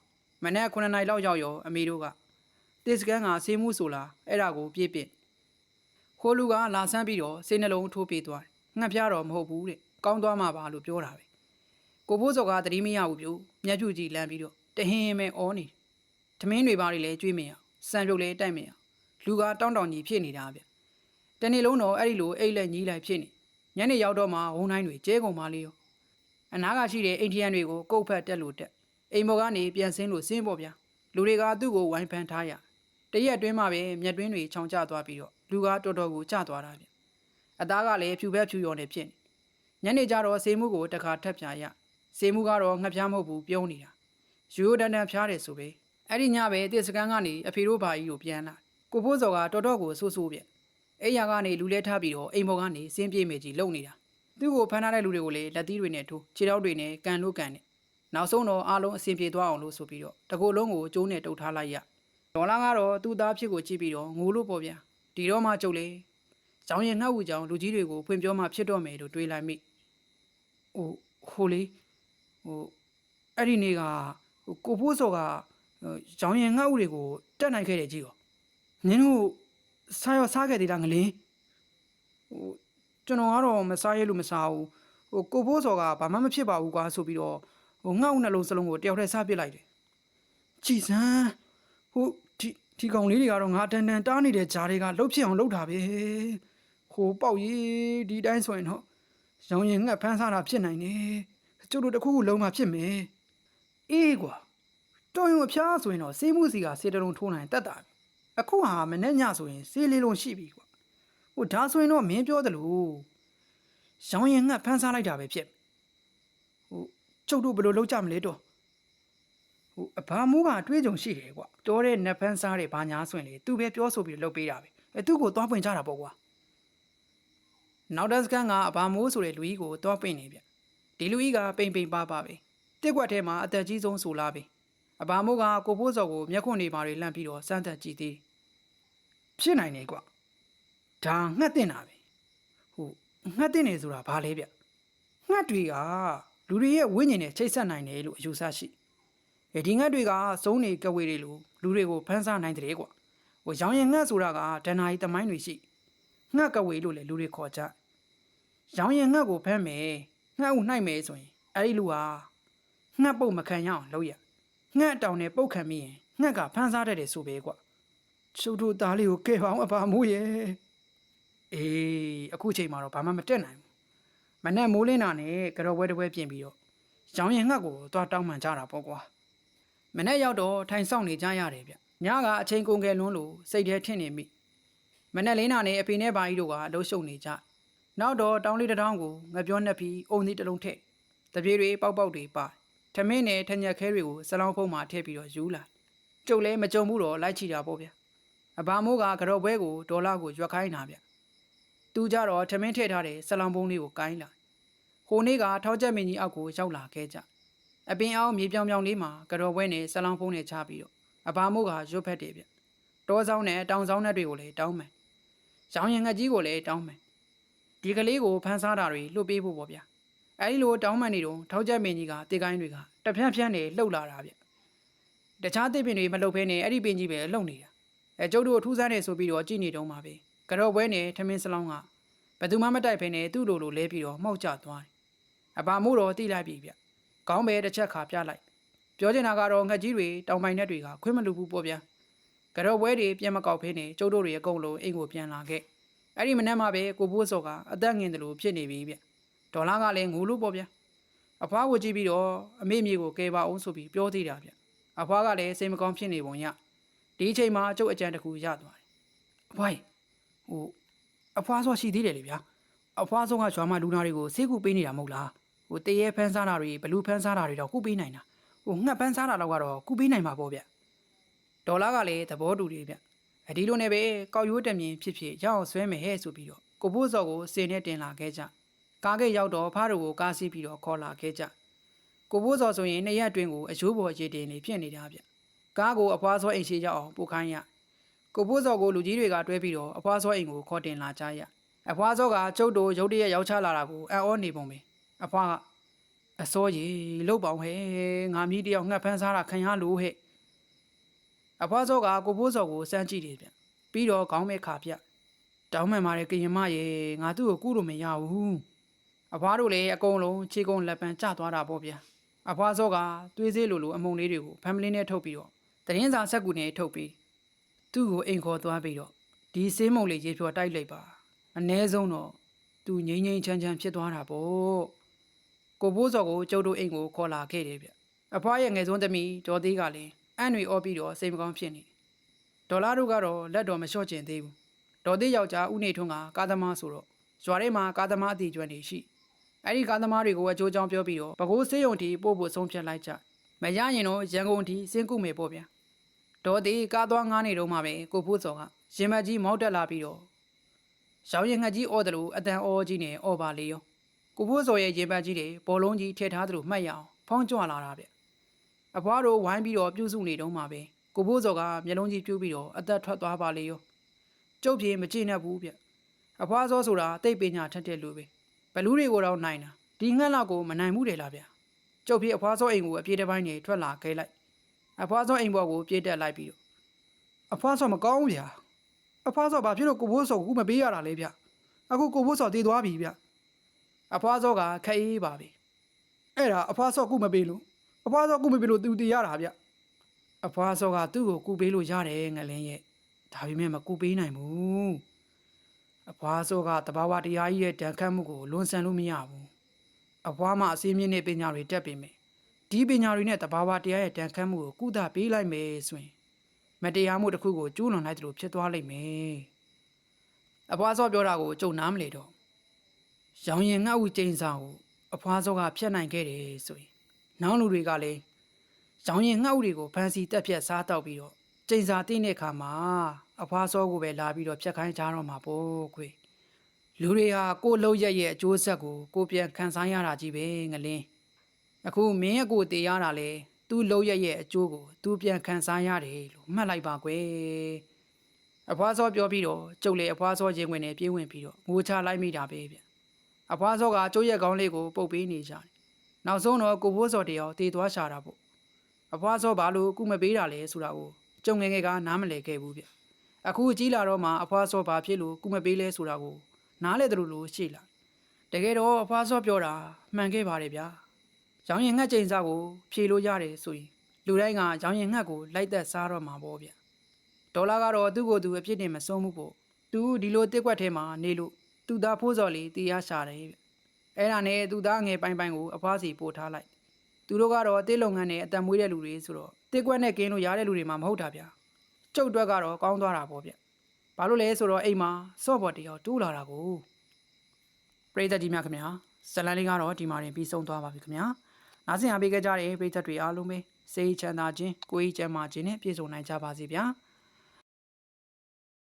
မနဲ့9နိုင်လောက်ရောက်ရောအမေတို့က တစ်စကန်ကဆေးမှုဆိုလားအဲ့ဒါကိုပြည့်ပြည့်ခိုးလူကလာဆန်းပြီးတော့စိတ်နှလုံးထိုးပြေးသွားတယ်ငှက်ပြားတော့မဟုတ်ဘူးတဲ့ကောင်းသွားမှာပါလို့ပြောတာပဲကိုဖိုးစော်ကသတိမရဘူးပြိုမျက်ဖြူကြီးလန့်ပြီးတော့တဟင်းဟင်းပဲအောနေထမင်းတွေပါတွေလည်းကျွေးမရအောင်စံပြုတ်လည်းတိုက်မရအောင်လူကတောင်းတောင်းကြီးဖြစ်နေတာဗျတနေ့လုံးတော့အဲ့ဒီလိုအိတ်လက်ညီးလိုက်ဖြစ်နေညနေရောက်တော့မှဝုံတိုင်းတွေကျဲကုန်ပါလေရောအနားကရှိတဲ့အိန္ဒိယတွေကိုကုတ်ဖက်တက်လို့တက်အိမ်ဘော်ကနေပြန်ဆင်းလို့ဆင်းပေါ့ဗျာလူတွေကသူ့ကိုဝိုင်းဖန်ထားရ တရက်အတွင်းမှာပဲမျက်တွင်းတွေခြောင်ကျသွားပြီးတော့လူကတော်တော်ကိုကျသွားတာဗျအသားကလည်းဖြူဘက်ဖြူရော်နေဖြစ်နေညနေကျတော့စေမှုကိုတခါထပ်ပြရစေမှုကတော့ငှက်ပြားမဟုတ်ဘူးပြုံးနေတာရိုးရိုးတန်းတန်းဖျားတယ်ဆိုပဲအဲ့ဒီညပဲတစ်စကန်ကနေအဖေတို့ဘာကြီးကိုပြန်လာကိုဖိုးစော်ကတော်တော်ကိုဆိုးဆိုးပြအဲ့ရကနေလူလဲထားပြီးတော့အိမ်ပေါ်ကနေစင်းပြေးမေကြီးလုံနေတာသူ့ကိုဖမ်းထားတဲ့လူတွေကိုလည်းလက်သီးတွေနဲ့ထိုးခြေထောက်တွေနဲ့ကန်လို့ကန်နဲ့နောက်ဆုံးတော့အားလုံးအဆင်ပြေသွားအောင်လို့ဆိုပြီးတော့တကူလုံးကိုကျိုးနဲ့တုတ်ထားလိုက်ရ ဒေါ်လာကတော့သူ့သားဖြစ်ကိုကြည့်ပြီးတော့ငိုလို့ပေါ့ဗျာဒီတော့မှကြုတ်လေကျောင်းရင်ငှက်ဝူကျောင်းလူကြီးတွေကိုဖွင့်ပြောမှဖြစ်တော့မယ်လို့တွေးလိုက်မိဟိုဟိုလေဟိုအဲ့ဒီနေ့ကဟိုကိုဖိုးစော်ကကျောင်းရင်ငှက်ဝူတွေကိုတက်နိုင်ခဲ့တယ်ကြီးရောနင်တို့စားရောစားခဲ့သေးလားငလင်းဟိုကျွန်တော်ကတော့မစားရလို့မစားဘူးဟိုကိုဖိုးစော်ကဘာမှမဖြစ်ပါဘူးကွာဆိုပြီးတော့ဟိုငှက်ဝူနှလုံးစလုံးကိုတယောက်တည်းစားပစ်လိုက်တယ်ကြည်စမ်းဟို ဒီဒီကောင်လေးတွေကတော့ငါတန်တန်တားနေတဲ့ဂျားတွေကလှုပ်ဖြစ်အောင်လှုပ်တာပဲဟိုပေါက်ရေးဒီတိုင်းဆိုရင်တော့ရောင်ရင်ငှက်ဖမ်းစားတာဖြစ်နိုင်တယ်ကျုပ်တို့တစ်ခုခုလုံးမဖြစ်မယ်အေးကွာတော်ရုံအဖျားဆိုရင်တော့စေးမှုစီကစေတလုံးထိုးနိုင်တတ်တာပြီအခုဟာမနဲ့ညဆိုရင်စေးလေးလုံးရှိပြီကွာဟိုဒါဆိုရင်တော့မင်းပြောသလိုရောင်ရင်ငှက်ဖမ်းစားလိုက်တာပဲဖြစ်ဟိုကျုပ်တို့ဘယ်လိုလုပ်ကြမလဲတော့ ဟိုအဘာမိုးကတွေးကြုံရှိတယ်ကွာတော်တဲ့နတ်ဖန်းစားတဲ့ဘာညာဆိုရင်လေသူပဲပြောဆိုပြီးလုပ်ပေးတာပဲအဲသူ့ကိုသွားပွင့်ကြတာပေါ့ကွာနောက်တစ်စကန်ကအဘာမိုးဆိုတဲ့လူကြီးကိုသွားပွင့်နေဗျဒီလူကြီးကပိန်ပိန်ပါပါပဲတစ်ကွက်ထဲမှာအသက်ကြီးဆုံးဆိုလာပဲအဘာမိုးကကိုဖိုးစော်ကိုမျက်ခွန်းတွေပါတွေလှမ်းပြီးတော့စမ်းသက်ကြည့်သေးဖြစ်နိုင်နေကွာဒါငှက်တင်တာပဲဟိုငှက်တင်နေဆိုတာဘာလဲဗျငှက်တွေကလူတွေရဲ့ဝိညာဉ်နဲ့ချိတ်ဆက်နိုင်တယ်လို့အယူဆရှိအဲ ဒီငှက်တွေကစုံးနေကဝေတွေလိုလူတွေကိုဖမ်းဆနိုင်တဲ့ကွာဟိုရောင်ရင်ငှက်ဆိုတာကဒဏ္ဍာရီတမိုင်းတွေရှိငှက်ကဝေလို့လည်းလူတွေခေါ်ကြရောင်ရင်ငှက်ကိုဖမ်းမယ်ငှက်ဦးနှိုက်မယ်ဆိုရင်အဲ့ဒီလူဟာငှက်ပုတ်မခံရအောင်လုပ်ရငှက်တောင်နဲ့ပုတ်ခံမိရင်ငှက်ကဖမ်းစားတတ်တယ်ဆိုပဲကွာကျုပ်တို့သားလေးကိုကဲပါအောင်အပါမိုးရဲ့အေးအခုချိန်မှာတော့ဘာမှမတက်နိုင်ဘူးမနဲ့မိုးလင်းတာနဲ့ကြော်ပွဲတစ်ပွဲပြင်ပြီးတော့ရောင်ရင်ငှက်ကိုသွားတောင်းမှန်ကြတာပေါ့ကွာ မနေ့ရောက်တော့ထိုင်ဆောင်နေကြရတယ်ဗျညကအချိန်ကုန်ခဲ့လွန်းလို့စိတ်ထဲထင်နေမိမနေ့လင်းနာနဲ့အဖေနဲ့ဘာကြီးတို့ကအလုံးရှုံနေကြနောက်တော့တောင်းလေးတစ်ထောင်းကိုငပြောနှက်ပြီးအုံသီးတစ်လုံးထည့်တပြေးတွေပေါက်ပေါက်တွေပါထမင်းနဲ့ထညက်ခဲတွေကိုစလောင်းဖုံးမှာထည့်ပြီးတော့ယူလာကျုပ်လည်းမကြုံဘူးတော့လိုက်ချီတာပေါ့ဗျအဘာမိုးကကြော်ပွဲကိုဒေါ်လာကိုရွက်ခိုင်းတာဗျသူကြတော့ထမင်းထည့်ထားတဲ့စလောင်းဖုံးလေးကိုကိုင်းလာဟိုနေ့ကထောက်ချက်မင်းကြီးအောက်ကိုရောက်လာခဲ့ကြ အပင်အောင်မြေပြောင်ပြောင်လေးမှာကြော်ပွဲနဲ့ဆလောင်းဖုံးနဲ့ချပြီးတော့အဘာမို့ကရွတ်ဖက်တယ်ဗျတောဆောင်နဲ့တောင်ဆောင်နဲ့တွေကိုလည်းတောင်းမယ်ရောင်ရင်ငတ်ကြီးကိုလည်းတောင်းမယ်ဒီကလေးကိုဖန်ဆားတာတွေလွတ်ပေးဖို့ပေါ့ဗျအဲဒီလိုတောင်းမှန်နေတော့ထောက်ချက်မင်းကြီးကတေကိုင်းတွေကတဖြန်းဖြန်းနဲ့လှုပ်လာတာဗျတခြားသစ်ပင်တွေမလှုပ်ဖဲနဲ့အဲ့ဒီပင်ကြီးပဲလှုပ်နေတာအဲကျုပ်တို့ထူးဆန်းနေဆိုပြီးတော့ကြည်နေတုံးပါပဲကြော်ပွဲနဲ့ထမင်းစလောင်းကဘယ်သူမှမတိုက်ဖဲနဲ့သူ့လိုလိုလဲပြီးတော့မှောက်ကျသွားတယ်အဘာမို့တော့တိလိုက်ပြီဗျ ခေါင်းပဲတစ်ချက်ခါပြလိုက်ပြောချင်တာကတော့ငှက်ကြီးတွေတောင်ပိုင်နဲ့တွေကခွင့်မလူဘူးပေါ့ဗျာကြော်ပွဲတွေပြန်မကောက်ဖဲနဲ့ကျုပ်တို့တွေအကုန်လုံးအိမ်ကိုပြန်လာခဲ့အဲ့ဒီမနေ့မှပဲကိုဘိုးစော်ကအသက်ငင်တယ်လို့ဖြစ်နေပြီဗျဒေါ်လာကလည်းငိုလို့ပေါ့ဗျာအဖွားကိုကြည့်ပြီးတော့အမေမြေကိုကဲပါအောင်ဆိုပြီးပြောသေးတာဗျအဖွားကလည်းစိတ်မကောင်းဖြစ်နေပုံရဒီအချိန်မှာကျုပ်အကြံတစ်ခုရသွားတယ်အဖွားဟိုအဖွားစောရှိသေးတယ်လေဗျာအဖွားစောကရွာမလူနာတွေကိုဆေးကူပေးနေတာမဟုတ်လား ဟိုတရေဖန်းစားတာတွေဘလူးဖန်းစားတာတွေတော့ကုပေးနိုင်တာဟိုငှက်ဖန်းစားတာတော့ကတော့ကုပေးနိုင်မှာပေါ့ဗျဒေါ်လာကလည်းသဘောတူတယ်ဗျအဒီလိုနဲ့ပဲကောက်ရိုးတမြင်ဖြစ်ဖြစ်ရအောင်ဆွဲမယ်ဟဲ့ဆိုပြီးတော့ကိုဖိုးစော်ကိုစင်နဲ့တင်လာခဲ့ကြကားကိတ်ရောက်တော့ဖားတို့ကိုကားစီးပြီးတော့ခေါ်လာခဲ့ကြကိုဖိုးစော်ဆိုရင်နှစ်ရက်အတွင်းကိုအချိုးပေါ်ရေတင်နေဖြစ်နေတာဗျကားကိုအဖွားစောအိမ်ရှိရောက်အောင်ပို့ခိုင်းရကိုဖိုးစော်ကိုလူကြီးတွေကတွဲပြီးတော့အဖွားစောအိမ်ကိုခေါ်တင်လာကြရအဖွားစောကကျုပ်တို့ရုတ်တရက်ရောက်ချလာတာကိုအံ့ဩနေပုံပဲ အဖွားကအစောကြီးလုတ်ပေါင်းဟဲ့ငါမြည်တယောက်ငှက်ဖန်းစားတာခံရလို့ဟဲ့အဖွားစောကကိုဖိုးစောကိုစမ်းကြည့်တယ်ဗျပြီးတော့ခေါင်းမဲ့ခါပြတောင်းမှန်ပါတယ်ကရင်မရေငါသူ့ကိုကုလို့မရဘူးအဖွားတို့လည်းအကုန်လုံးခြေကုံလက်ပံကျသွားတာပေါ့ဗျာအဖွားစောကသွေးစေးလိုလိုအမုံလေးတွေကိုဖမ်မလီနဲ့ထုတ်ပြီးတော့တရင်စာဆက်ကူနဲ့ထုတ်ပြီးသူ့ကိုအိမ်ခေါ်သွားပြီးတော့ဒီဆေးမုံလေးရေဖြော်တိုက်လိုက်ပါအ ਨੇ ဆုံးတော့သူငိမ့်ငိမ့်ချမ်းချမ်းဖြစ်သွားတာပေါ့ ကိုဖိုးစောကိုကျုပ်တို့အိမ်ကိုခေါ်လာခဲ့တယ်ဗျအဖွားရဲ့ငယ်ဆုံးသမီးဒေါ်သေးကလည်းအံ့တွေအော်ပြီးတော့စိတ်မကောင်းဖြစ်နေဒေါ်လာတို့ကတော့လက်တော်မလျှော့ကျင်သေးဘူးဒေါ်သေးယောက်ျားဦးနေထွန်းကကားသမားဆိုတော့ရွာထဲမှာကားသမားအတီကျွမ်းနေရှိအဲ့ဒီကားသမားတွေကိုအကျိုးကြောင့်ပြောပြီးတော့ပကိုးစေးရုံတီပို့ဖို့ဆုံးဖြတ်လိုက်ကြမရရင်တော့ရန်ကုန်တီစင်းကုမယ်ပေါ့ဗျာဒေါ်သေးကားသွားငားနေတော့မှပဲကိုဖိုးစော်ကရင်မကြီးမောက်တက်လာပြီးတော့ရောင်ရင်ငှက်ကြီးအော်တယ်လို့အတန်အော်ကြီးနဲ့အော်ပါလေရော ကိုဖိုးစော်ရဲ့ရေပတ်ကြီးတွေဘောလုံးကြီးထည့်ထားတယ်လို့မှတ်ရအောင်ဖောင်းကြွလာတာဗျအဖွားတို့ဝိုင်းပြီးတော့ပြုစုနေတုန်းမှာပဲကိုဖိုးစော်ကမျက်လုံးကြီးပြူးပြီးတော့အသက်ထွက်သွားပါလေရောကျုပ်ပြေမကြည့်နဲ့ဘူးဗျအဖွားစောဆိုတာတိတ်ပညာထက်တဲ့လူပဲဘလူးတွေကိုတော့နိုင်တာဒီငှက်လောက်ကိုမနိုင်ဘူးတယ်လားဗျကျုပ်ပြေအဖွားစောအိမ်ကိုအပြေးတစ်ပိုင်းနေထွက်လာခဲ့လိုက်အဖွားစောအိမ်ဘောကိုပြေးတက်လိုက်ပြီးတော့အဖွားစောမကောင်းဘူးဗျာအဖွားစောဘာဖြစ်လို့ကိုဘိုးစောကိုခုမပေးရတာလဲဗျအခုကိုဘိုးစောတည်သွားပြီဗျ အဖွားစောကခက်အေးပါပြီအဲ့ဒါအဖွားစောခုမပေးလို့အဖွားစောခုမပေးလို့သူတည်ရတာဗျအဖွားစောကသူ့ကိုကူပေးလို့ရတယ်ငလင်းရဲ့ဒါပေမဲ့မကူပေးနိုင်ဘူးအဖွားစောကတဘာဝတရားကြီးရဲ့တန်ခတ်မှုကိုလွန်ဆန်လို့မရဘူးအဖွားမအစင်းမြင့်တဲ့ပညာတွေတက်ပေမဲ့ဒီပညာတွေနဲ့တဘာဝတရားရဲ့တန်ခတ်မှုကိုကုသပေးလိုက်မယ်ဆိုရင်မတရားမှုတစ်ခုကိုကျူးလွန်လိုက်သလိုဖြစ်သွားလိမ့်မယ်။အဖွားစောပြောတာကိုကြုံနားမလေတော့။ ရောင်ရင်ငှက်ဥကျင်းစာကိုအဖွားစောကဖျက်နိုင်ခဲ့တယ်ဆိုရင်နောက်လူတွေကလည်းရောင်ရင်ငှက်ဥတွေကိုဖန်စီတက်ဖြတ်စားတော့ပြီးတော့ကျင်းစာတင်းတဲ့အခါမှာအဖွားစောကိုပဲလာပြီးတော့ဖျက်ခိုင်းကြတော့မှာပေါ့ခွေ။လူတွေဟာကိုယ်လုံးရက်ရဲ့အကျိုးဆက်ကိုကိုယ်ပြန်ခံစားရတာကြီးပဲငလင်း။အခုမင်းရဲ့ကိုယ်တည်ရတာလေသူ့လုံးရရဲ့အကျိုးကိုသူပြန်ခံစားရတယ်လို့မှတ်လိုက်ပါကွယ်အဖွားစောပြောပြီးတော့ကျုပ်လေအဖွားစောရင်ဝင်နဲ့ပြေးဝင်ပြီးတော့ငိုချလိုက်မိတာပဲဗျ အဖွားစောကကျုပ်ရဲ့ခေါင်းလေးကိုပုတ်ပေးနေကြတယ်နောက်ဆုံးတော့ကိုဖိုးစောတယောက်တည်သွားရှာတာပေါ့အဖွားစောဘာလို့ကုမပေးတာလဲဆိုတာကိုကျုံငယ်ငယ်ကနားမလည်ခဲ့ဘူးဗျအခုကြီးလာတော့မှအဖွားစောဘာဖြစ်လို့ကုမပေးလဲဆိုတာကိုနားလေတယ်လို့ရှိလာတကယ်တော့အဖွားစောပြောတာမှန်ခဲ့ပါတယ်ဗျာရောင်ရင်ငှက်ချိန်စားကိုဖြေလို့ရတယ်ဆိုရင်လူတိုင်းကရောင်ရင်ငှက်ကိုလိုက်သက်စားတော့မှာပေါ့ဗျဒေါ်လာကတော့သူ့ကိုယ်သူအပြစ်တင်မဆုံးဘူးပေါ့သူဒီလိုတစ်ကွက်ထဲမှာနေလို့ သူသားဖိုးစော်လေးတရားရှာတယ်ဗျအဲ့ဒါနဲ့သူသားငယ်ပိုင်ပိုင်ကိုအဖွားစီပို့ထားလိုက်သူတို့ကတော့တစ်လုပ်ငန်းနဲ့အတန်မွေးတဲ့လူတွေဆိုတော့တစ်ကွက်နဲ့ကင်းလို့ရတဲ့လူတွေမှမဟုတ်တာဗျကျုပ်အတွက်ကတော့ကောင်းသွားတာပေါ့ဗျဘာလို့လဲဆိုတော့အိမ်မှာစော့ဘော်တယောက်တူးလာတာကိုပရိသတ်ကြီးများခင်ဗျာဇလန်လေးကတော့ဒီမှာတင်ပြီးဆုံးသွားပါပြီခင်ဗျာနားဆင်အားပေးကြတဲ့ပရိသတ်တွေအားလုံးပဲစိတ်ချမ်းသာခြင်းကိုယ်ကြီးကျန်းမာခြင်းနဲ့ပြည့်စုံနိုင်ကြပါစေဗျာ။